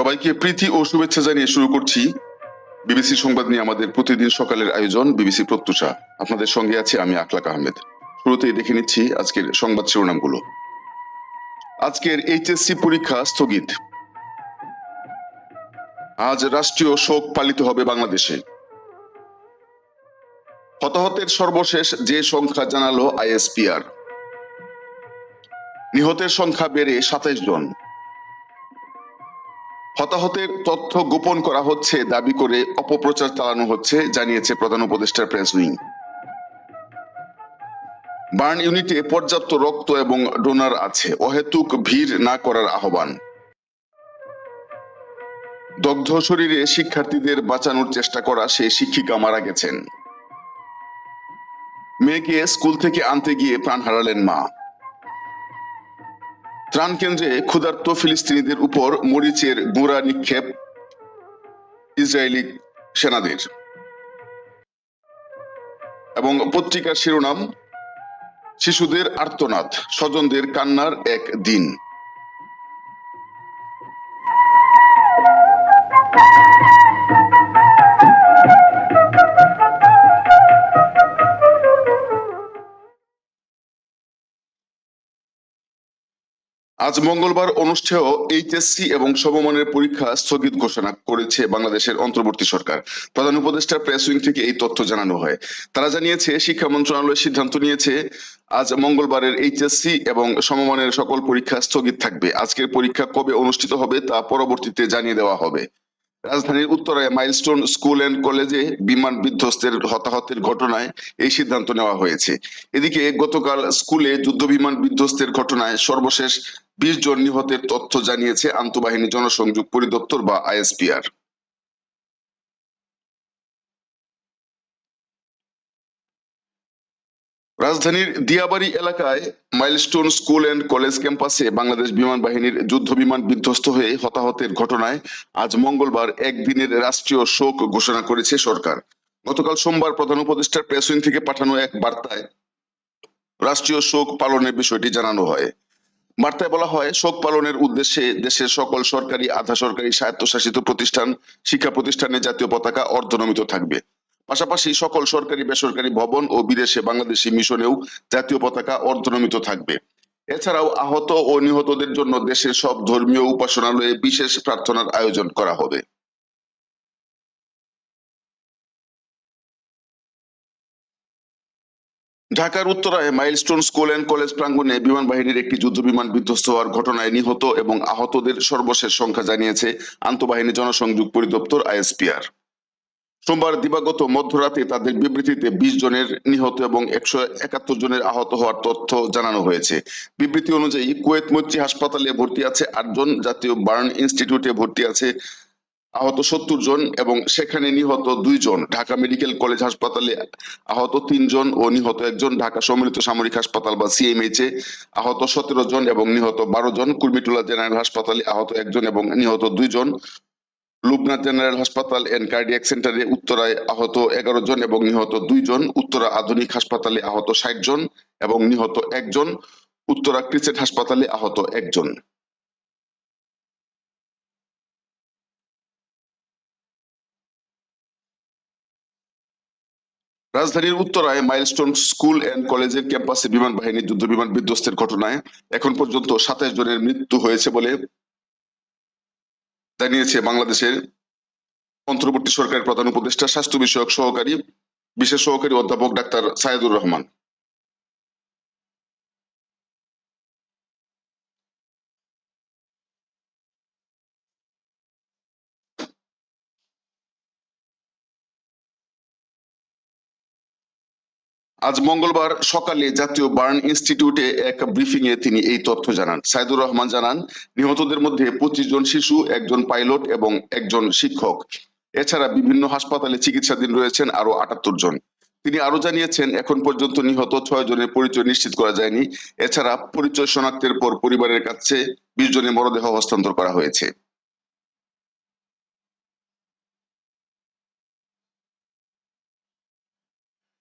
সবাইকে প্রীতি ও শুভেচ্ছা জানিয়ে শুরু করছি। বিবিসি সংবাদ নিয়ে আমাদের প্রতিদিন সকালের আয়োজন, বিবিসি প্রত্যুষা। আপনাদের সঙ্গে আছে আমি আকলাক আহমেদ। শুরুতেই দেখে নিচ্ছি আজকের সংবাদ শিরোনামগুলো। আজকের এইচএসসি পরীক্ষা স্থগিত। আজ রাষ্ট্রীয় শোক পালিত হবে বাংলাদেশে। হতাহতের সর্বশেষ যে সংখ্যা জানালো আইএসপিআর। নিহতের সংখ্যা বেড়ে সাতাইশ জন। হতাহতের তথ্য গোপন করা হচ্ছে, দাবি করে অপপ্রচার চালানো হচ্ছে, জানিয়েছে প্রধান উপদেষ্টার প্রেস উইং বার্ন ইউনিটে পর্যাপ্ত রক্ত এবং ডোনার আছে, অহেতুক ভিড় না করার আহ্বান। দগ্ধ শরীরে শিক্ষার্থীদের বাঁচানোর চেষ্টা করা সেই শিক্ষিকা মারা গেছেন। মেয়েকে স্কুল থেকে আনতে গিয়ে প্রাণ হারালেন মা। ত্রাণ কেন্দ্রে ক্ষুধার্ত ফিলিস্তিনিদের উপর মরিচের গুঁড়া নিক্ষেপ ইসরায়েলি সেনাদের। এবং পত্রিকার শিরোনাম, শিশুদের আর্তনাদ, স্বজনদের কান্নার এক দিন। আজ মঙ্গলবার অনুষ্ঠেয় এইচএসসি এবং সমমানের পরীক্ষা স্থগিত ঘোষণা করেছে বাংলাদেশের অন্তর্বর্তী সরকার। প্রধান উপদেষ্টা প্রেস উইং থেকে এই তথ্য জানানো হয়। তারা জানিয়েছে, শিক্ষা মন্ত্রণালয় সিদ্ধান্ত নিয়েছে, আজ মঙ্গলবারের এইচএসসি এবং সমমানের সকল পরীক্ষা স্থগিত থাকবে। আজকের পরীক্ষা কবে অনুষ্ঠিত হবে তা পরবর্তীতে জানিয়ে দেওয়া হবে। রাজধানীর উত্তরায় মাইলস্টোন স্কুল এন্ড কলেজে বিমান বিধ্বস্তের হতাহতের ঘটনায় এই সিদ্ধান্ত নেওয়া হয়েছে। এদিকে গতকাল স্কুলে যুদ্ধ বিমান বিধ্বস্তের ঘটনায় সর্বশেষ বিশ জন নিহতের তথ্য জানিয়েছে আন্তঃবাহিনী জনসংযোগ পরিদপ্তর বা আইএসপিআর। রাজধানীর দিয়াবাড়ি এলাকায় মাইলস্টোন স্কুল এন্ড কলেজ ক্যাম্পাসে বাংলাদেশ বিমান বাহিনীর যুদ্ধ বিমান বিধ্বস্ত হয়ে হতাহতের ঘটনায় আজ মঙ্গলবার একদিনের রাষ্ট্রীয় শোক ঘোষণা করেছে সরকার। গতকাল সোমবার প্রধান উপদেষ্টার প্রেস থেকে পাঠানো এক বার্তায় রাষ্ট্রীয় শোক পালনের বিষয়টি জানানো হয়। বার্তায় বলা হয়, শোক পালনের উদ্দেশ্যে দেশের সকল সরকারি আধা সরকারি স্বায়ত্তশাসিত প্রতিষ্ঠান, শিক্ষা প্রতিষ্ঠানে জাতীয় পতাকা অর্ধনমিত থাকবে। পাশাপাশি সকল সরকারি, বেসরকারি ভবন ও বিদেশে বাংলাদেশি মিশনেও জাতীয় পতাকা অর্ধনমিত থাকবে। এছাড়াও আহত ও নিহতদের জন্য দেশের সব ধর্মীয় উপাসনালয়ে বিশেষ প্রার্থনার আয়োজন করা হবে। ঢাকার উত্তরায় মাইলস্টোন স্কুল অ্যান্ড কলেজ প্রাঙ্গণে বিমান বাহিনীর একটি যুদ্ধ বিমান বিধ্বস্ত হওয়ার ঘটনায় নিহত এবং আহতদের সর্বশেষ সংখ্যা জানিয়েছে আন্তঃবাহিনী জনসংযোগ পরিদপ্তর আইএসপিআর। সোমবার দিবাগত মধ্যরাতে তাদের বিবৃতিতে বিশ জনের নিহত এবং একশো একাত্তর জনের আহত হওয়ার তথ্য জানানো হয়েছে। বিবৃতি অনুযায়ী কুয়েত মৈত্রী হাসপাতালে ভর্তি আছে আটজন, জাতীয় বার্ন ইনস্টিটিউটে ভর্তি আছে আহত সত্তর জন এবং সেখানে নিহত দুইজন ঢাকা মেডিকেল কলেজ হাসপাতালে আহত তিনজন ও নিহত একজন ঢাকা সম্মিলিত সামরিক হাসপাতাল বা সিএমএইচ এ আহত সতেরো জন এবং নিহত বারো জন। কুর্মিটুলা জেনারেল হাসপাতালে আহত একজন এবং নিহত দুইজন লুবনা জেনারেল হাসপাতাল এন্ড কার্ডিয়াক সেন্টারে উত্তরায় আহত এগারো জন এবং নিহত দুইজন উত্তরা আধুনিক হাসপাতালে আহত ষাট জন এবং নিহত একজন উত্তরা ক্রিসেট হাসপাতালে আহত একজন রাজধানীর উত্তরায় মাইলস্টোন স্কুল এন্ড কলেজের ক্যাম্পাসে বিমান বাহিনীর যুদ্ধ বিমান বিধ্বস্তের ঘটনায় এখন পর্যন্ত সাতাশ জনের মৃত্যু হয়েছে বলে জানিয়েছে বাংলাদেশের অন্তর্বর্তী সরকারের প্রধান উপদেষ্টা, স্বাস্থ্য বিষয়ক সহকারী, বিশেষ সহকারী অধ্যাপক ডাক্তার সায়েদুর রহমান। আজ মঙ্গলবার সকালে জাতীয় বার্ন ইনস্টিটিউটে এক ব্রিফিং এ তিনি এই তথ্য জানান। সাইদুর রহমান জানান, নিহতদের মধ্যে পঁচিশ জন শিশু, একজন পাইলট এবং একজন শিক্ষক। এছাড়া বিভিন্ন হাসপাতালে চিকিৎসাধীন রয়েছেন আরও আটাত্তর জন। তিনি আরও জানিয়েছেন, এখন পর্যন্ত নিহত ছয় জনের পরিচয় নিশ্চিত করা যায়নি। এছাড়া পরিচয় শনাক্তের পর পরিবারের কাছে বিশ জনের মরদেহ হস্তান্তর করা হয়েছে।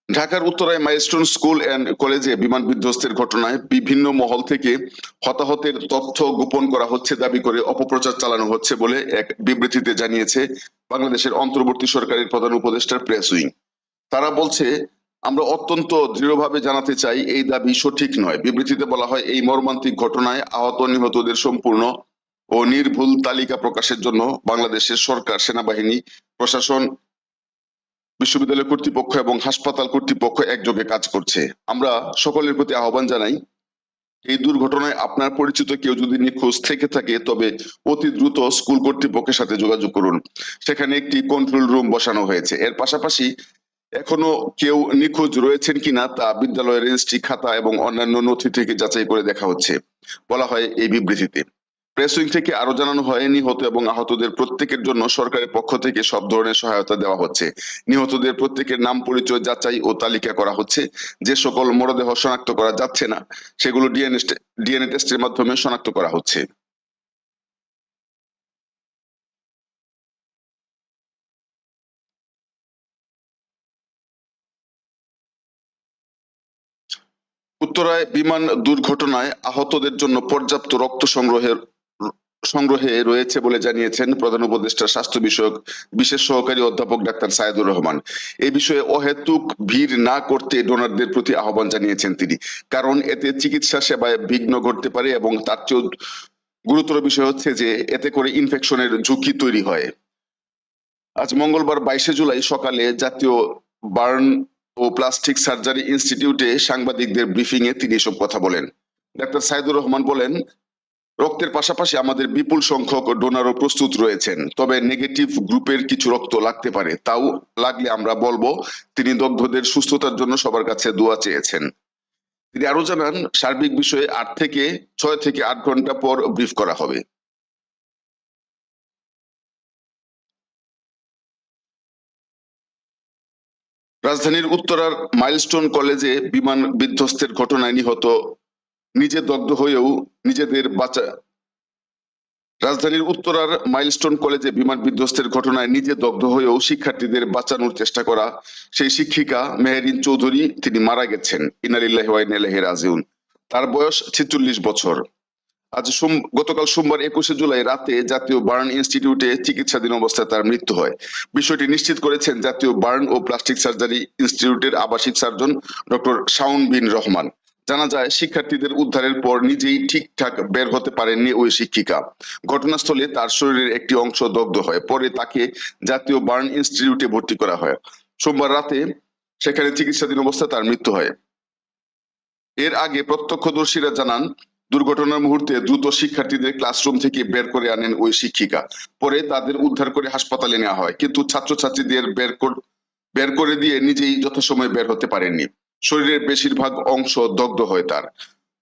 ঢাকার উত্তরায় মাইলস্টোন স্কুল অ্যান্ড কলেজে বিমান বিধ্বস্তের ঘটনায় বিভিন্ন মহল থেকে হতাহতের তথ্য গোপন করা হচ্ছে, দাবি করে অপপ্রচার চালানো হচ্ছে বলে এক বিবৃতিতে জানিয়েছে বাংলাদেশের অন্তর্বর্তী সরকারের প্রধান উপদেষ্টার প্রেস উইং। তারা বলছে, আমরা অত্যন্ত দৃঢ়ভাবে জানাতে চাই এই দাবি সঠিক নয়। বিবৃতিতে বলা হয়, এই মর্মান্তিক ঘটনায় আহত নিহতদের সম্পূর্ণ ও নির্ভুল তালিকা প্রকাশের জন্য বাংলাদেশের সরকার, সেনাবাহিনী, প্রশাসন বিশ্ববিদ্যালয় কর্তৃপক্ষ এবং হাসপাতাল কর্তৃপক্ষ একযোগে কাজ করছে। আমরা সকলের প্রতি আহ্বান জানাই, এই দুর্ঘটনায় আপনার পরিচিত কেউ যদি নিখোঁজ থেকে থাকে, তবে অতি দ্রুত স্কুল কর্তৃপক্ষের সাথে যোগাযোগ করুন। সেখানে একটি কন্ট্রোল রুম বসানো হয়েছে। এর পাশাপাশি এখনও কেউ নিখোঁজ রয়েছেন কিনা তা বিদ্যালয়ের রেজিস্ট্রি খাতা এবং অন্যান্য নথি থেকে যাচাই করে দেখা হচ্ছে। বলা হয় এই বিবৃতিতে। প্রেস উইং থেকে আরও জানানো হয়, নিহত এবং আহতদের প্রত্যেকের জন্য সরকারের পক্ষ থেকে সব ধরনের সহায়তা দেওয়া হচ্ছে। নিহতদের প্রত্যেকের নাম, পরিচয়, যাচাই ও তালিকা করা হচ্ছে। যে সকল মরদেহ শনাক্ত করা যাচ্ছে না, সেগুলো ডিএনএ ডিএনএ টেস্টের মাধ্যমে শনাক্ত করা হচ্ছে। উত্তরায় বিমান দুর্ঘটনায় আহতদের জন্য পর্যাপ্ত রক্ত সংগ্রহের সংগ্রহে রয়েছে বলে জানিয়েছেন প্রধান উপদেষ্টা, স্বাস্থ্য বিষয়ক বিশেষ সহকারী অধ্যাপক ডাক্তার সাইদুর রহমান। এ বিষয়ে অহেতুক ভিড় না করতে ডোনারদের প্রতি আহ্বান জানিয়েছেন তিনি। কারণ এতে চিকিৎসা সেবায় বিঘ্ন ঘটতে পারে এবং তার চেয়েও গুরুতর বিষয় হচ্ছে যে, এতে করে ইনফেকশনের ঝুঁকি তৈরি হয়। আজ মঙ্গলবার বাইশে জুলাই সকালে জাতীয় বার্ন ও প্লাস্টিক সার্জারি ইনস্টিটিউটে সাংবাদিকদের ব্রিফিং এ তিনি এসব কথা বলেন। ডাক্তার সাইদুর রহমান বলেন রক্তের পাশাপাশি আমাদের বিপুল সংখ্যক ডোনারও প্রস্তুত রয়েছেন। তবে নেগেটিভ গ্রুপের কিছু রক্ত লাগতে পারে, তাও লাগলে আমরা বলব তিনি দগ্ধদের সুস্থতার জন্য সবার কাছে দোয়া চেয়েছেন। তিনি আরও জানান, সার্বিক বিষয়ে আট থেকে ছয় থেকে আট ঘণ্টা পর ব্রিফ করা হবে। রাজধানীর উত্তরার মাইলস্টোন কলেজে বিমান বিধ্বস্তের ঘটনায় নিহত নিজে দগ্ধ হয়েও নিজেদের বাঁচা রাজধানীর উত্তরার মাইলস্টোন কলেজে বিমান বিধ্বস্তের ঘটনায় নিজে দগ্ধ হয়েও শিক্ষার্থীদের বাঁচানোর চেষ্টা করা সেই শিক্ষিকা মেহেরিন চৌধুরী তিনি মারা গেছেন। ইনালিল্লাহি ওয়া ইন্না ইলাইহি রাজিউন। তার বয়স ছেচল্লিশ বছর। আজ সোম- গতকাল সোমবার একুশে জুলাই রাতে জাতীয় বার্ন ইনস্টিটিউটে চিকিৎসাধীন অবস্থায় তার মৃত্যু হয়। বিষয়টি নিশ্চিত করেছেন জাতীয় বার্ন ও প্লাস্টিক সার্জারি ইনস্টিটিউটের আবাসিক সার্জন ডক্টর শাউন বিন রহমান। জানা যায় শিক্ষার্থীদের উদ্ধারের পর নিজেই ঠিকঠাক বের হতে পারেননি ওই শিক্ষিকা। ঘটনাস্থলে তার শরীরের একটি অংশ দগ্ধ হয়, পরে তাকে জাতীয় বার্ন ইনস্টিটিউটে ভর্তি করা হয়। সোমবার রাতে সেখানে চিকিৎসাধীন অবস্থায় তার মৃত্যু হয়। এর আগে প্রত্যক্ষদর্শীরা জানান, দুর্ঘটনার মুহূর্তে দ্রুত শিক্ষার্থীদের ক্লাসরুম থেকে বের করে আনেন ওই শিক্ষিকা। পরে তাদের উদ্ধার করে হাসপাতালে নেওয়া হয়, কিন্তু ছাত্রছাত্রীদের বের কর- বের করে দিয়ে নিজেই যথাসময়ে বের হতে পারেননি। শরীরের বেশিরভাগ অংশ দগ্ধ হয় তার।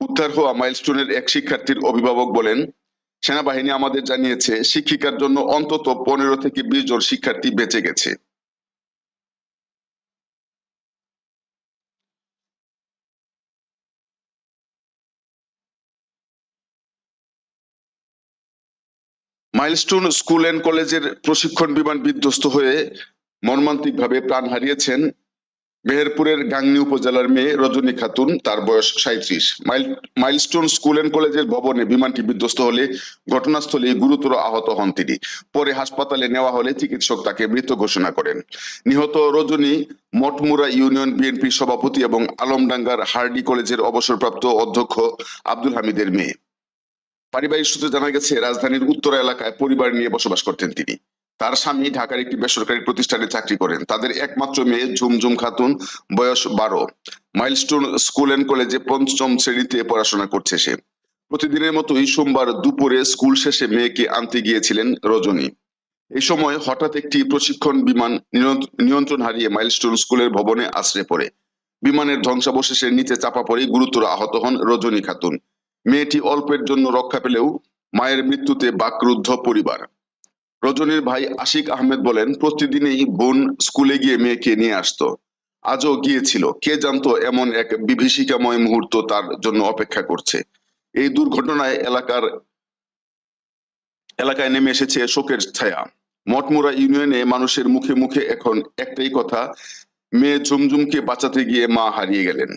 উদ্ধার হওয়া মাইলস্টোনের এক শিক্ষার্থীর অভিভাবক বলেন, সেনাবাহিনী আমাদের জানিয়েছে, শিক্ষিকার জন্য অন্তত পনেরো থেকে বিশ জন শিক্ষার্থী বেঁচে গেছে। মাইলস্টোন স্কুল অ্যান্ড কলেজের প্রশিক্ষণ বিমান বিধ্বস্ত হয়ে মর্মান্তিকভাবে প্রাণ হারিয়েছেন মেহেরপুরের গাংনী উপজেলার মেয়ে রজনী খাতুন, তার বয়স সাঁত্রিশ মাইলস্টোন স্কুল অ্যান্ড কলেজের ভবনে বিমানটি বিধ্বস্ত হলে ঘটনাস্থলে গুরুতর আহত হন তিনি। পরে হাসপাতালে নেওয়া হলে চিকিৎসক তাকে মৃত ঘোষণা করেন। নিহত রজনী মঠমুরা ইউনিয়ন বিএনপি সভাপতি এবং আলমডাঙ্গার হার্ডি কলেজের অবসরপ্রাপ্ত অধ্যক্ষ আব্দুল হামিদের মেয়ে। পারিবারিক সূত্রে জানা গেছে, রাজধানীর উত্তরা এলাকায় পরিবার নিয়ে বসবাস করতেন তিনি। তার স্বামী ঢাকার একটি বেসরকারি প্রতিষ্ঠানে চাকরি করেন। তাদের একমাত্র মেয়ে ঝুমঝুম খাতুন, বয়স বারো। মাইলস্টোন স্কুল অ্যান্ড কলেজে পঞ্চম শ্রেণীতে পড়াশোনা করছে সে। প্রতিদিনের মতোই সোমবার দুপুরে স্কুল শেষে মেয়েকে আনতে গিয়েছিলেন রজনী। এই সময় হঠাৎ একটি প্রশিক্ষণ বিমান নিয়ন্ত- নিয়ন্ত্রণ হারিয়ে মাইলস্টোন স্কুলের ভবনে আশ্রে পড়ে। বিমানের ধ্বংসাবশেষের নিচে চাপা পড়ে গুরুতর আহত হন রজনী খাতুন। মেয়েটি অল্পের জন্য রক্ষা পেলেও মায়ের মৃত্যুতে বাকরুদ্ধ পরিবার। রজনীর ভাই আশিক আহমেদ বলেন, প্রতিদিনই বোন স্কুলে গিয়ে মেয়েকে নিয়ে আসতো। আজও গিয়েছিল। কে জানতো এমন এক বিভীষিকাময় মুহূর্ত তার জন্য অপেক্ষা করছে? এই দুর্ঘটনায় এলাকার, এলাকায় নেমে এসেছে শোকের ছায়া। মঠমুরা ইউনিয়নে মানুষের মুখে মুখে এখন একটাই কথা, মেয়ে ঝুমঝুমকে বাঁচাতে গিয়ে মা হারিয়ে গেলেন।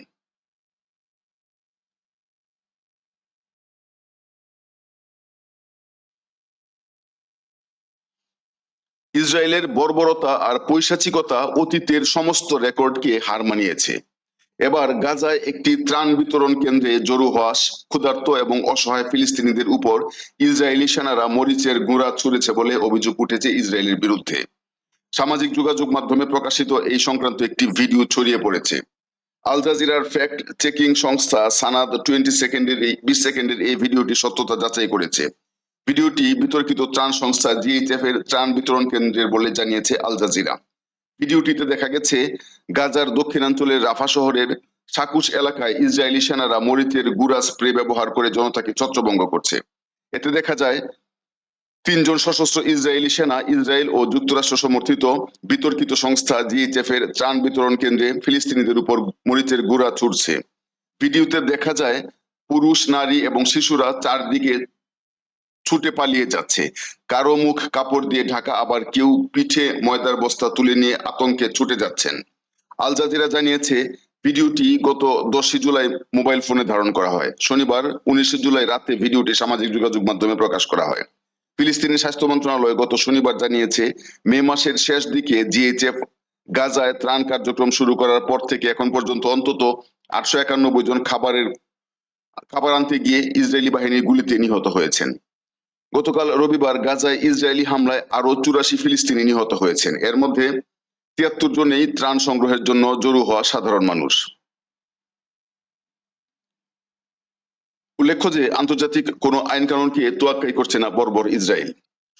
ইসরায়েলের বর্বরতা আর পৈশাচিকতা অতীতের সমস্ত রেকর্ডকে হার মানিয়েছে। এবার গাজায় একটি ত্রাণ বিতরণ কেন্দ্রে জড়ো হওয়া ক্ষুধার্ত এবং অসহায় ফিলিস্তিনিদের উপর ইসরায়েলি সেনারা মরিচের গুঁড়া ছুড়েছে বলে অভিযোগ উঠেছে ইসরায়েলের বিরুদ্ধে। সামাজিক যোগাযোগ মাধ্যমে প্রকাশিত এই সংক্রান্ত একটি ভিডিও ছড়িয়ে পড়েছে। আল জাজিরার ফ্যাক্ট চেকিং সংস্থা সানাদ টোয়েন্টি সেকেন্ডের এই বিশ সেকেন্ডের এই ভিডিওটি সত্যতা যাচাই করেছে। ভিডিওটি বিতর্কিত ত্রাণ সংস্থা জিএইচএফ এর ত্রাণ বিতরণ কেন্দ্রের বলে জানিয়েছে আল জাজিরা। ভিডিওটিতে দেখা গেছে, গাজার দক্ষিণাঞ্চলের রাফা শহরের সাকুশ এলাকায় ইসরায়েলি সেনারা মরিচের গুড়া স্প্রে ব্যবহার করে জনতাকে ছত্রভঙ্গ করছে। এতে দেখা যায়, তিনজন সশস্ত্র ইসরায়েলি সেনা, ইসরায়েল ও যুক্তরাষ্ট্র সমর্থিত বিতর্কিত সংস্থা জিএইচএফ এর ত্রাণ বিতরণ কেন্দ্রে ফিলিস্তিনিদের উপর মরিচের গুড়া ছুটছে ভিডিওতে দেখা যায়, পুরুষ, নারী এবং শিশুরা চারদিকে ছুটে পালিয়ে যাচ্ছে। কারও মুখ কাপড় দিয়ে ঢাকা, আবার কেউ পিঠে ময়দার বস্তা তুলে নিয়ে আতঙ্কে ছুটে যাচ্ছেন। আল জাজিরা জানিয়েছে, ভিডিওটি গত দশই জুলাই মোবাইল ফোনে ধারণ করা হয়। শনিবার, উনিশে জুলাই রাতে ভিডিওটি সামাজিক যোগাযোগ মাধ্যমে প্রকাশ করা হয়। ফিলিস্তিনের স্বাস্থ্য মন্ত্রণালয় গত শনিবার জানিয়েছে, মে মাসের শেষ দিকে জিএইচএফ গাজায় ত্রাণ কার্যক্রম শুরু করার পর থেকে এখন পর্যন্ত অন্তত আটশো একানব্বই জন খাবারের, খাবার আনতে গিয়ে ইসরায়েলি বাহিনীর গুলিতে নিহত হয়েছেন। গতকাল রবিবার গাজায় ইসরায়েলি হামলায় আরও চুরাশি ফিলিস্তিনি নিহত হয়েছেন। এর মধ্যে তিয়াত্তর জনেই ত্রাণ সংগ্রহের জন্য জড়ো হওয়া সাধারণ মানুষ। উল্লেখ্য যে, আন্তর্জাতিক কোন আইন কানুনকে তোয়াক্কাই করছে না বর্বর ইসরায়েল।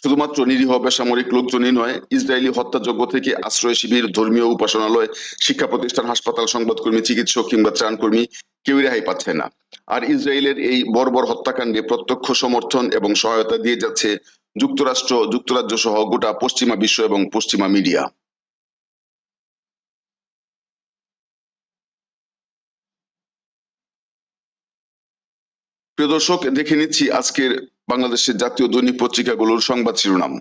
শুধুমাত্র নিরীহ বেসামরিক লোকজনই নয়, ইসরায়েলি হত্যাযজ্ঞ থেকে আশ্রয় শিবির, ধর্মীয় উপাসনালয়, শিক্ষা প্রতিষ্ঠান, হাসপাতাল, সংবাদকর্মী, চিকিৎসক কিংবা ত্রাণকর্মী কেউই রেহাই পাচ্ছে না। আর ইসরায়েলের এই বর্বর হত্যাকাণ্ডে প্রত্যক্ষ সমর্থন এবং সহায়তা দিয়ে যাচ্ছে যুক্তরাষ্ট্র যুক্তরাজ্য সহ গোটা পশ্চিমা বিশ্ব এবং পশ্চিমা মিডিয়া। প্রিয় দর্শক, দেখে নিচ্ছি আজকের বাংলাদেশের জাতীয় দৈনিক পত্রিকাগুলোর সংবাদ শিরোনাম।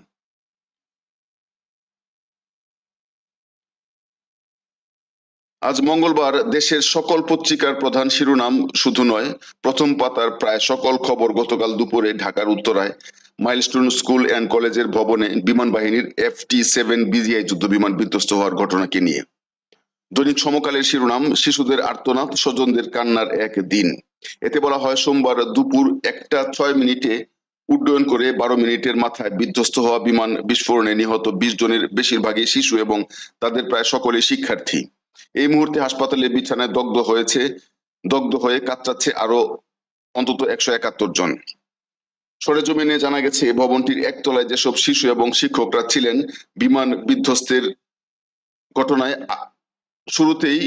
আজ মঙ্গলবার দেশের সকল পত্রিকার প্রধান শিরোনাম শুধু নয়, প্রথম পাতার প্রায় সকল খবর গতকাল দুপুরে ঢাকার উত্তরায়। মাইলস্টোন স্কুল অ্যান্ড কলেজের ভবনে বিমান বাহিনীর এফ টি সেভেন বিজিআই যুদ্ধ বিমান বিধ্বস্ত হওয়ার ঘটনাকে নিয়ে। দৈনিক সমকালের শিরোনাম, শিশুদের আর্তনাদ, স্বজনদের কান্নার এক দিন। এতে বলা হয়, সোমবার দুপুর একটা ছয় মিনিটে উড্ডয়ন করে বারো মিনিটের মাথায় বিধ্বস্ত হওয়া বিমান বিস্ফোরণে নিহত বিশ জনের বেশিরভাগই শিশু এবং তাদের প্রায় সকলেই শিক্ষার্থী। এই মুহূর্তে হাসপাতালে বিছানায় দগ্ধ হয়েছে, দগ্ধ হয়ে কাতরাচ্ছে আরও অন্তত একশো একাত্তর জন। সরেজমিনে জানা গেছে ভবনটির একতলায় যেসব শিশু এবং শিক্ষকরা ছিলেন, বিমান বিধ্বস্তের ঘটনায় শুরুতেই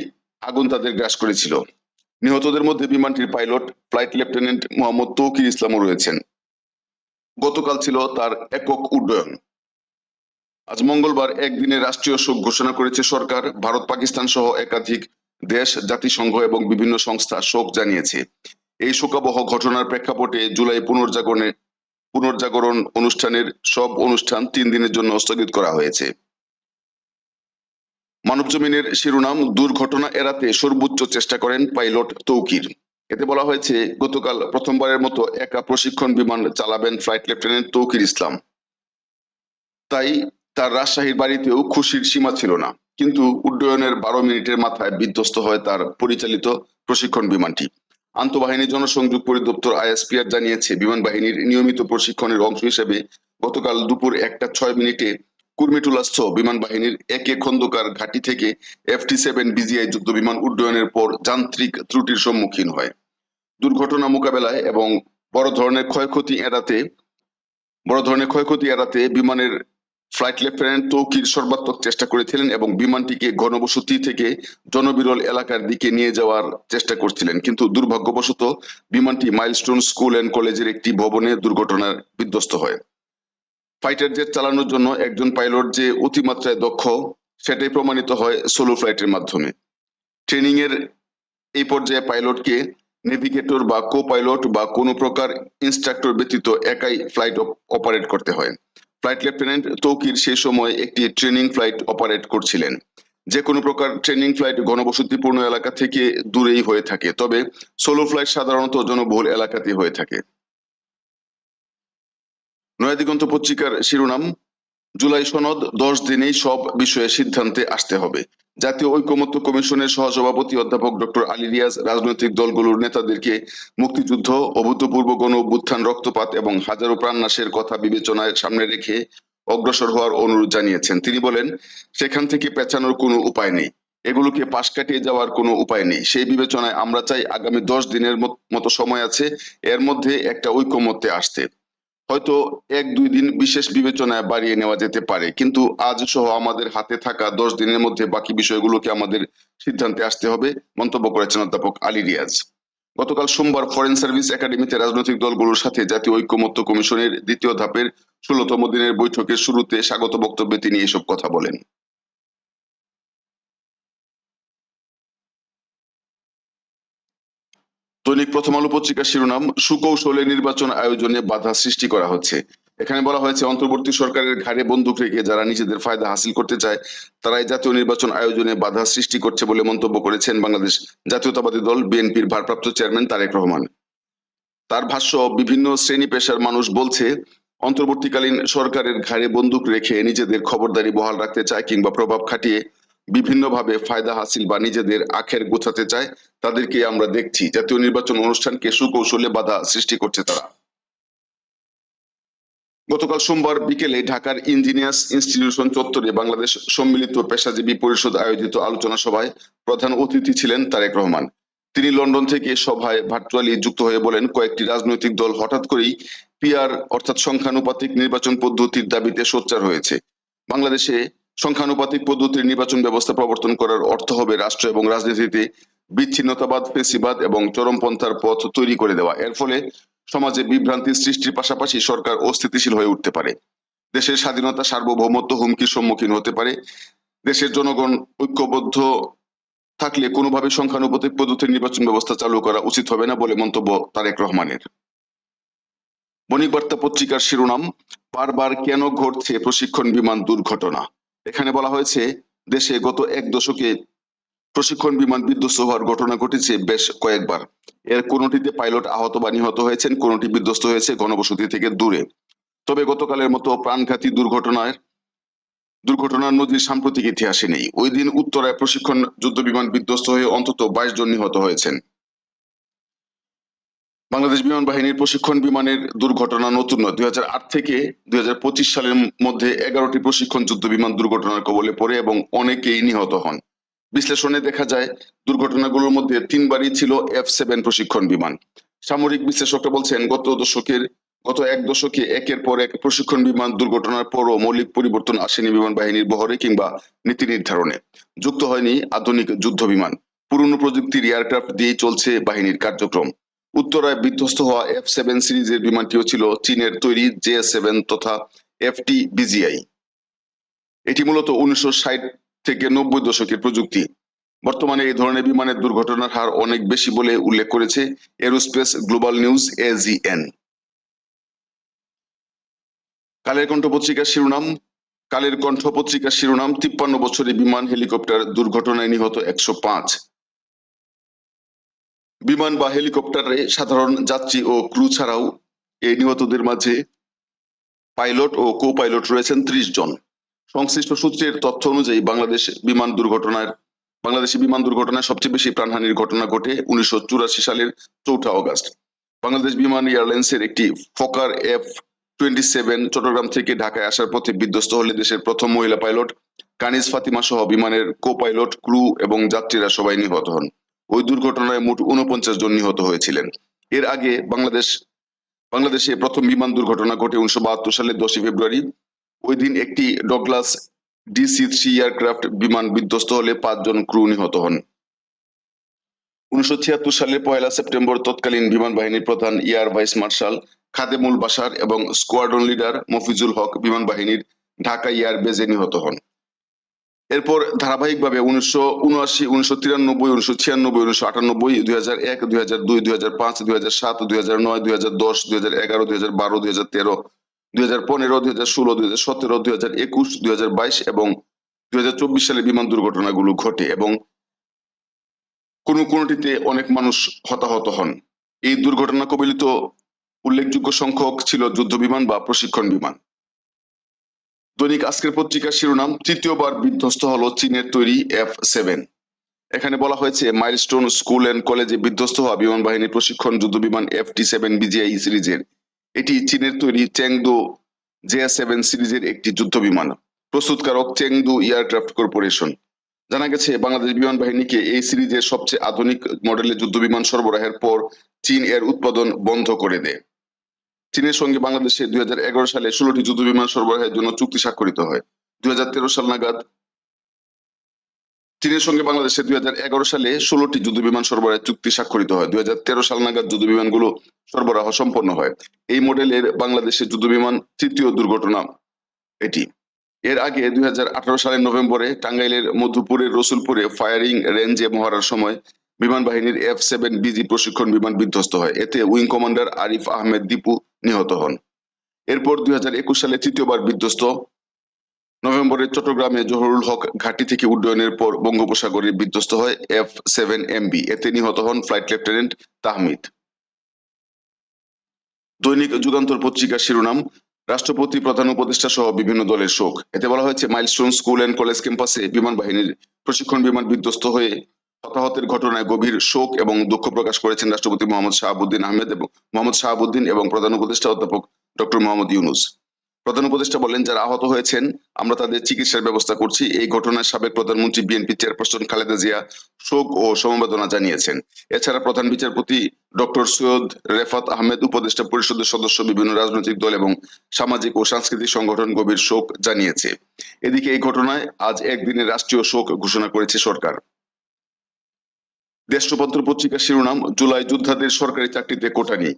আগুন তাদের গ্রাস করেছিল। নিহতদের মধ্যে বিমানটির pilot, flight lieutenant Mohammad Tauqir ইসলামও রয়েছেন। গতকাল ছিল তার একক উড্ডয়ন। আজ মঙ্গলবার একদিনে রাষ্ট্রীয় শোক ঘোষণা করেছে সরকার, ভারত, পাকিস্তান সহ একাধিক দেশ, জাতিসংঘ এবং বিভিন্ন সংস্থা শোক জানিয়েছে। এই শোকাবহ ঘটনার প্রেক্ষাপটে জুলাই পুনর্জাগরণে পুনর্জাগরণ অনুষ্ঠানের সব অনুষ্ঠান তিন দিনের জন্য স্থগিত করা হয়েছে। মানবজমিনের শিরোনাম, দুর্ঘটনা এড়াতে সর্বোচ্চ চেষ্টা করেন পাইলট তৌকির। এতে বলা হয়েছে, গতকাল প্রথমবারের মতো একা প্রশিক্ষণ বিমান চালাবেন ফ্লাইট লেফটেন্যান্ট তৌকির ইসলাম। তাই তার রাজশাহীর বাড়িতেও খুশির সীমা ছিল না, কিন্তু উড্ডয়নের বারো মিনিটের মাথায় বিধ্বস্ত হয় তার পরিচালিত প্রশিক্ষণ বিমানটি। আন্তঃবাহিনী জনসংযোগ পরিদপ্তর আইএসপিআর জানিয়েছে, বিমান বাহিনীর নিয়মিত প্রশিক্ষণের অংশ হিসেবে গতকাল দুপুর একটা ছয় মিনিটে কুর্মিটুলাস্থ বিমান বাহিনীর একে খন্দকার ঘাঁটি থেকে এফটি সেভেন বিজিআই যুদ্ধ বিমান উড্ডয়নের পর যান্ত্রিক ত্রুটির সম্মুখীন হয়। দুর্ঘটনা মোকাবেলায় এবং বড় ধরনের ক্ষয়ক্ষতি এড়াতে বড় ধরনের ক্ষয়ক্ষতি এড়াতে বিমানের ফ্লাইট লেফটেন্যান্ট তৌকির সর্বাত্মক চেষ্টা করেছিলেন এবং বিমানটিকে ঘনবসতি থেকে জনবিরল এলাকার দিকে নিয়ে যাওয়ার চেষ্টা করছিলেন। কিন্তু দুর্ভাগ্যবশত বিমানটি মাইলস্টোন স্কুল অ্যান্ড কলেজের একটি ভবনে দুর্ঘটনার বিধ্বস্ত হয়। ফাইটার জেট চালানোর জন্য একজন পাইলট যে অতিমাত্রায় দক্ষ, সেটাই প্রমাণিত হয় সোলো ফ্লাইটের মাধ্যমে। ট্রেনিং এর এই পর্যায়ে পাইলটকে নেভিগেটর বা কো পাইলট বা কোনো প্রকার ইনস্ট্রাক্টর ব্যতীত একাই ফ্লাইট অপারেট করতে হয়। ফ্লাইট লেফটেন্যান্ট তৌকির সেই সময় একটি ট্রেনিং ফ্লাইট অপারেট করছিলেন। যে কোনো প্রকার ট্রেনিং ফ্লাইট ঘনবসতিপূর্ণ এলাকা থেকে দূরেই হয়ে থাকে, তবে সোলো ফ্লাইট সাধারণত জনবহুল এলাকাতেই হয়ে থাকে। নয়াদিগন্ত পত্রিকার শিরোনাম, জুলাই সনদ, দশ দিনেই সব বিষয়ে সিদ্ধান্তে আসতে হবে। জাতীয় ঐকমত্য কমিশনের সহসভাপতি অধ্যাপক ডক্টর আলী রিয়াজ রাজনৈতিক দলগুলোর নেতাদেরকে মুক্তিযুদ্ধ, অভূতপূর্ব গণ অভ্যুত্থান রক্তপাত এবং হাজারো প্রাণনাশের কথা বিবেচনায় সামনে রেখে অগ্রসর হওয়ার অনুরোধ জানিয়েছেন। তিনি বলেন, সেখান থেকে পেঁচানোর কোনো উপায় নেই। এগুলোকে পাশ কাটিয়ে যাওয়ার কোনো উপায় নেই। সেই বিবেচনায় আমরা চাই আগামী দশ দিনের মত- সময় আছে। এর মধ্যে একটা ঐকমত্যে আসতে। হয়তো এক, দুই দিন বিশেষ বিবেচনায় বাড়িয়ে নেওয়া যেতে পারে। কিন্তু আজ সহ আমাদের হাতে থাকা দশ দিনের মধ্যে বাকি বিষয়গুলোকে আমাদের সিদ্ধান্তে আসতে হবে, মন্তব্য করেছেন অধ্যাপক আলী রিয়াজ। গতকাল সোমবার ফরেন সার্ভিস একাডেমিতে রাজনৈতিক দলগুলোর সাথে জাতীয় ঐক্যমত্য কমিশনের দ্বিতীয় ধাপের ষোলতম দিনের বৈঠকের শুরুতে স্বাগত বক্তব্যে তিনি এসব কথা বলেন। দৈনিক প্রথম আলো পত্রিকার শিরোনাম, সুকৌশলে নির্বাচন আয়োজনে বাধা সৃষ্টি করা হচ্ছে। এখানে বলা হয়েছে, অন্তর্বর্তী সরকারের ঘাড়ে বন্দুক রেখে যারা নিজেদের ফায়দা হাসিল করতে চায়, তারাই জাতীয় নির্বাচন আয়োজনে বাধা সৃষ্টি করছে বলে মন্তব্য করেছেন বাংলাদেশ জাতীয়তাবাদী দল বিএনপির ভারপ্রাপ্ত চেয়ারম্যান তারেক রহমান। তার ভাষ্য, বিভিন্ন শ্রেণি পেশার মানুষ বলছে, অন্তর্বর্তীকালীন সরকারের ঘাড়ে বন্দুক রেখে নিজেদের খবরদারি বহাল রাখতে চায় কিংবা প্রভাব খাটিয়ে বিভিন্নভাবে ফায়দা হাসিল বা নিজেদের আখের গোছাতে চায়, তাদেরকে আমরা দেখছি। জাতীয় নির্বাচন অনুষ্ঠানকে সুকৌশলে বাধা সৃষ্টি করছে তারা। গতকাল সোমবার বিকেলে ঢাকার ইঞ্জিনিয়ার্স ইনস্টিটিউশন চত্বরে বাংলাদেশ সম্মিলিত পেশাজীবী পরিষদ আয়োজিত আলোচনা সভায় প্রধান অতিথি ছিলেন তারেক রহমান। তিনি লন্ডন থেকে সভায় ভার্চুয়ালি যুক্ত হয়ে বলেন, কয়েকটি রাজনৈতিক দল হঠাৎ করেই পিআর অর্থাৎ সংখ্যানুপাতিক নির্বাচন পদ্ধতির দাবিতে সোচ্চার হয়েছে। বাংলাদেশে সংখ্যানুপাতিক পদ্ধতির নির্বাচন ব্যবস্থা প্রবর্তন করার অর্থ হবে রাষ্ট্র এবং রাজনীতিতে বিচ্ছিন্নতাবাদ, ফেসিবাদ এবং চরমপন্থার পথ তৈরি করে দেওয়া। এর ফলে সমাজে বিভ্রান্তি সৃষ্টির পাশাপাশি সরকার অস্থিতিশীল হয়ে উঠতে পারে। দেশের স্বাধীনতা সার্বভৌমত্ব হুমকির সম্মুখীন হতে পারে। দেশের জনগণ ঐক্যবদ্ধ থাকলে কোনোভাবে সংখ্যানুপাতিক পদ্ধতির নির্বাচন ব্যবস্থা চালু করা উচিত হবে না বলে মন্তব্য তারেক রহমানের। বণিক বার্তা পত্রিকার শিরোনাম, বারবার কেন ঘটছে প্রশিক্ষণ বিমান দুর্ঘটনা? এখানে বলা হয়েছে, দেশে গত এক দশকে প্রশিক্ষণ বিমান বিধ্বস্ত হওয়ার ঘটনা ঘটেছে বেশ কয়েকবার। এর কোনটিতে পাইলট আহত বা নিহত হয়েছেন, কোনটি বিধ্বস্ত হয়েছে ঘনবসতি থেকে দূরে। তবে গতকালের মতো প্রাণঘাতী দুর্ঘটনায়, দুর্ঘটনার নদীর সাম্প্রতিক ইতিহাসে নেই। ওই দিন উত্তরায় প্রশিক্ষণ যুদ্ধ বিমান বিধ্বস্ত হয়ে অন্তত বাইশ জন নিহত হয়েছেন। বাংলাদেশ বিমান বাহিনীর প্রশিক্ষণ বিমানের দুর্ঘটনা নতুন নয়। দুই থেকে দুই হাজার পঁচিশ সালের মধ্যে এগারোটি প্রশিক্ষণ যুদ্ধ বিমান দুর্ঘটনার কবলে পড়ে এবং অনেকেই নিহত হন। বিশ্লেষণে দেখা যায়, দুর্ঘটনাগুলোর মধ্যে তিনবারই ছিল এফ সেভেন প্রশিক্ষণ বিমান। সামরিক বিশ্লেষকরা বলছেন, গত দশকের, গত এক দশকে একের পর এক প্রশিক্ষণ বিমান দুর্ঘটনার পরও মৌলিক পরিবর্তন আসেনি বিমান বাহিনীর বহরে কিংবা নীতি নির্ধারণে। যুক্ত হয়নি আধুনিক যুদ্ধ বিমান। পুরনো প্রযুক্তির এয়ারক্রাফট দিয়েই চলছে বাহিনীর কার্যক্রম। উত্তরায় বিধ্বস্ত হওয়া এফ সেভেন সিরিজের বিমানটিও ছিল চীনের তৈরি জে সেভেন তথা এফটি বিজিআই এটি মূলত উনিশশো ষাট থেকে নব্বই দশকের প্রযুক্তি। বর্তমানে এই ধরনের বিমানের দুর্ঘটনার হার অনেক বেশি বলে উল্লেখ করেছে aerospace global news AGN Kaler Kantho পত্রিকার শিরোনাম, কালের কণ্ঠ পত্রিকার শিরোনাম, তিপ্পান্ন বছরে বিমান হেলিকপ্টার দুর্ঘটনায় নিহত একশো পাঁচ। বিমান বা হেলিকপ্টারে সাধারণ যাত্রী ও ক্রু ছাড়াও এই নিহতদের মাঝে পাইলট ও কো পাইলট রয়েছেন ত্রিশ জন। সংশ্লিষ্ট সূত্রের তথ্য অনুযায়ী বাংলাদেশ বিমান দুর্ঘটনার, বাংলাদেশি বিমান দুর্ঘটনায় সবচেয়ে বেশি প্রাণহানির ঘটনা ঘটে উনিশশো চুরাশি সালের চৌঠা অগস্ট। বাংলাদেশ বিমান এয়ারলাইন্সের একটি Fokker F twenty seven Chittagong থেকে ঢাকায় আসার পথে বিধ্বস্ত হলে দেশের প্রথম মহিলা পাইলট কানিজ ফাতিমা সহ বিমানের কো পাইলট ক্রু এবং যাত্রীরা সবাই নিহত হন। ওই দুর্ঘটনায় মোট উনপঞ্চাশ জন নিহত হয়েছিলেন। এর আগে বাংলাদেশ, বাংলাদেশে প্রথম বিমান দুর্ঘটনা ঘটে উনিশশো বাহাত্তর সালের দশই ফেব্রুয়ারি। ওই দিন একটি ডগলাস ডিসি থ্রি এয়ারক্রাফট বিমান বিধ্বস্ত হলে পাঁচজন ক্রু নিহত হন। উনিশশো ছিয়াত্তর সালের পয়লা সেপ্টেম্বর তৎকালীন বিমান বাহিনীর প্রধান এয়ার ভাইস মার্শাল খাদেমুল বাসার এবং স্কোয়াড্রন লিডার মফিজুল হক বিমান বাহিনীর ঢাকা এয়ার বেজে নিহত হন। এরপর ধারাবাহিকভাবে উনিশশো উনআশি উনিশশো তিরানব্বই উনিশশো ছিয়ানব্বই উনিশশো আটানব্বই দুই হাজার এক দুই হাজার দুই দুই হাজার পাঁচ দুই হাজার সাত দুই হাজার নয় দুই হাজার দশ দুই হাজার এগারো দুই হাজার বারো দুই হাজার তেরো দুই হাজার পনেরো দুই হাজার ষোলো দুই হাজার সতেরো দুই হাজার একুশ দুই হাজার বাইশ এবং দুই হাজার চব্বিশ সালে বিমান দুর্ঘটনাগুলো ঘটে এবং কোন কোনটিতে অনেক মানুষ হতাহত হন এই দুর্ঘটনা কবলিত উল্লেখযোগ্য সংখ্যক ছিল যুদ্ধ বিমান বা প্রশিক্ষণ বিমান দৈনিক আজকের পত্রিকার শিরোনাম, তৃতীয়বার বিধ্বস্ত হলো চীনের তৈরি এফ সেভেন এখানে বলা হয়েছে, মাইলস্টোন স্কুল অ্যান্ড কলেজে বিধ্বস্ত হওয়া বিমান বাহিনীর প্রশিক্ষণ যুদ্ধ বিমান এফ টি সেভেন বিজিআই সিরিজের। এটি চীনের তৈরি চ্যাংদো জে সেভেন সিরিজের একটি যুদ্ধ বিমান, প্রস্তুতকারক চেংদু এয়ারক্রাফট কর্পোরেশন জানা গেছে, বাংলাদেশ বিমান বাহিনীকে এই সিরিজের সবচেয়ে আধুনিক মডেলের যুদ্ধ বিমান সরবরাহের পর চীন এর উৎপাদন বন্ধ করে দেয়। চীনের সঙ্গে বাংলাদেশে দুই সালে ষোলোটি যুদ্ধ বিমান সরবরাহের জন্য চুক্তি স্বাক্ষরিত হয়। দুই হাজার তেরো সাল নাগাদ চীনের সঙ্গে বাংলাদেশে দুই সালে ষোলোটি যুদ্ধ বিমান সরবরাহের চুক্তি স্বাক্ষরিত হয়। দুই সাল নাগাদ যুদ্ধ বিমানগুলো সরবরাহ সম্পন্ন হয়। এই মডেলের বাংলাদেশের যুদ্ধ বিমান তৃতীয় দুর্ঘটনা এটি। এর আগে দুই হাজার আঠারো সালের নভেম্বরে টাঙ্গাইলের মধুপুরের রসুলপুরে ফায়ারিং রেঞ্জে মহড়ার সময় বিমান বাহিনীর এফ সেভেন বিজি প্রশিক্ষণ বিমান বিধ্বস্ত হয়। এতে উইং কমান্ডার আরিফ আহমেদ দীপু নিহত হন। এরপর দুই হাজার একুশ সালে তৃতীয়বার বিধ্বস্ত। নভেম্বরে চট্টগ্রামে জহরুল হক ঘাঁটি থেকে উড্ডয়নের পর বঙ্গোপসাগরে বিধ্বস্ত হয় এফ সেভেন এমবি এতে নিহত হন ফ্লাইট লেফটেন্যান্ট তাহমিদ। দৈনিক যুগান্তর পত্রিকার শিরোনাম, রাষ্ট্রপতি, প্রধান উপদেষ্টা সহ বিভিন্ন দলের শোক। এতে বলা হয়েছে, মাইলস্টোন স্কুল এন্ড কলেজ ক্যাম্পাসে বিমান বাহিনীর প্রশিক্ষণ বিমান বিধ্বস্ত হয়ে হতাহতের ঘটনায় গভীর শোক এবং দুঃখ প্রকাশ করেছেন রাষ্ট্রপতি মোহাম্মদ শাহাবুদ্দিন আহমেদ এবং মোহাম্মদ শাহাবুদ্দিন এবং প্রধান উপদেষ্টা অধ্যাপক ডক্টর মোহাম্মদ ইউনুস। প্রধান উপদেষ্টা বলেন, যারা আহত হয়েছেন, আমরা তাদের চিকিৎসার ব্যবস্থা করছি। এই ঘটনায় সাবেক প্রধানমন্ত্রী, বিএনপি চেয়ারপারসন খালেদা জিয়া শোক ও সমবেদনা জানিয়েছেন। এছাড়া প্রধান বিচারপতি ডক্টর সৈয়দ রেফাত আহমেদ, উপদেষ্টা পরিষদের সদস্য, বিভিন্ন রাজনৈতিক দল এবং সামাজিক ও সাংস্কৃতিক সংগঠন গভীর শোক জানিয়েছে। এদিকে এই ঘটনায় আজ একদিনের রাষ্ট্রীয় শোক ঘোষণা করেছে সরকার। দেশ রূপান্তর পত্রিকার শিরোনাম, জুলাই যোদ্ধাদের সরকারি চাকরিতে কোটা নেই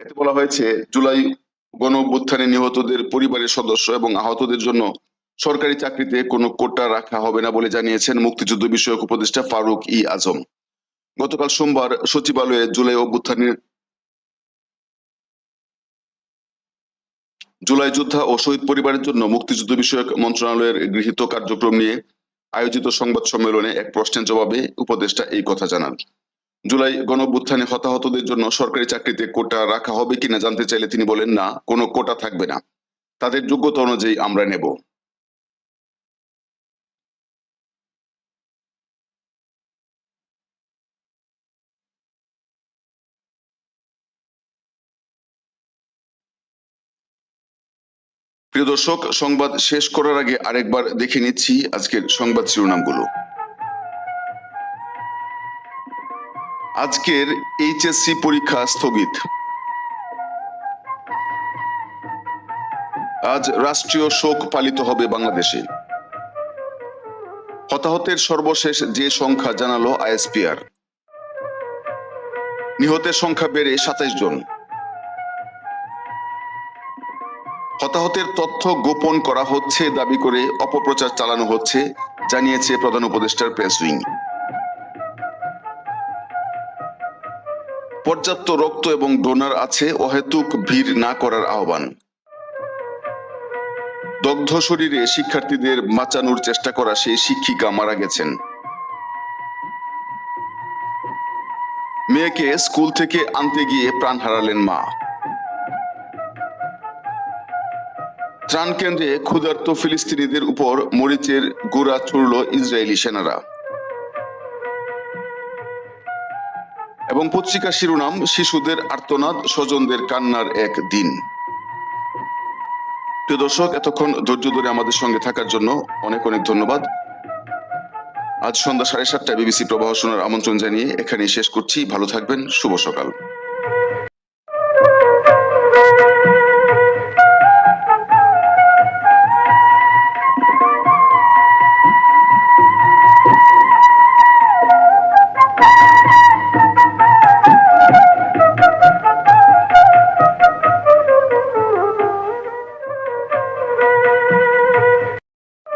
এতে বলা হয়েছে, জুলাই গণ নিহতদের পরিবারের সদস্য এবং আহতদের জন্য সরকারি চাকরিতে কোনো কোটা রাখা হবে না বলে জানিয়েছেন মুক্তিযুদ্ধ বিষয়ক উপদেষ্টা ফারুক ই আজম। গতকাল সোমবার সচিবালয়ে জুলাই অভ্যুত্থানের জুলাই যোদ্ধা ও শহীদ পরিবারের জন্য মুক্তিযুদ্ধ বিষয়ক মন্ত্রণালয়ের গৃহীত কার্যক্রম নিয়ে আয়োজিত সংবাদ সম্মেলনে এক প্রশ্নের জবাবে উপদেষ্টা এই কথা জানান। জুলাই গণঅভ্যুত্থানে হতাহতদের জন্য সরকারি চাকরিতে কোটা রাখা হবে কিনা জানতে চাইলে তিনি বলেন, না, কোনো কোটা থাকবে না। তাদের যোগ্যতা অনুযায়ী আমরা নেব। প্রিয় দর্শক, সংবাদ শেষ করার আগে আরেকবার দেখে নিচ্ছি আজকের সংবাদ শিরোনামগুলো। আজকের এইচএসসি পরীক্ষা স্থগিত। আজ রাষ্ট্রীয় শোক পালিত হবে বাংলাদেশে। হতাহতের সর্বশেষ যে সংখ্যা জানালো আইএসপিআর। নিহতের সংখ্যা বেড়ে সাতাইশ জন। হতাহতের তথ্য গোপন করা হচ্ছে, দাবি করে অপপ্রচার চালানো হচ্ছে, জানিয়েছে প্রধান উপদেষ্টার প্রেস উইং পর্যাপ্ত রক্ত এবং ডোনার আছে, অহেতুক ভিড় না করার আহ্বান। দগ্ধ শরীরে শিক্ষার্থীদের বাঁচানোর চেষ্টা করা সেই শিক্ষিকা মারা গেছেন। মেয়েকে স্কুল থেকে আনতে গিয়ে প্রাণ হারালেন মা। ত্রাণ কেন্দ্রে ক্ষুধার্ত ফিলিস্তিনিদের উপর মরিচের গোড়া ছুড়ল ইসরায়েলি সেনারা। এবং পত্রিকা শিরোনাম, শিশুদের আর্তনাদ, স্বজনদের কান্নার এক দিন। প্রিয় দর্শক, এতক্ষণ ধৈর্য ধরে আমাদের সঙ্গে থাকার জন্য অনেক অনেক ধন্যবাদ। আজ সন্ধ্যা সাড়ে সাতটায় বিবিসি প্রবাহ শোনার আমন্ত্রণ জানিয়ে এখানেই শেষ করছি। ভালো থাকবেন, শুভ সকাল।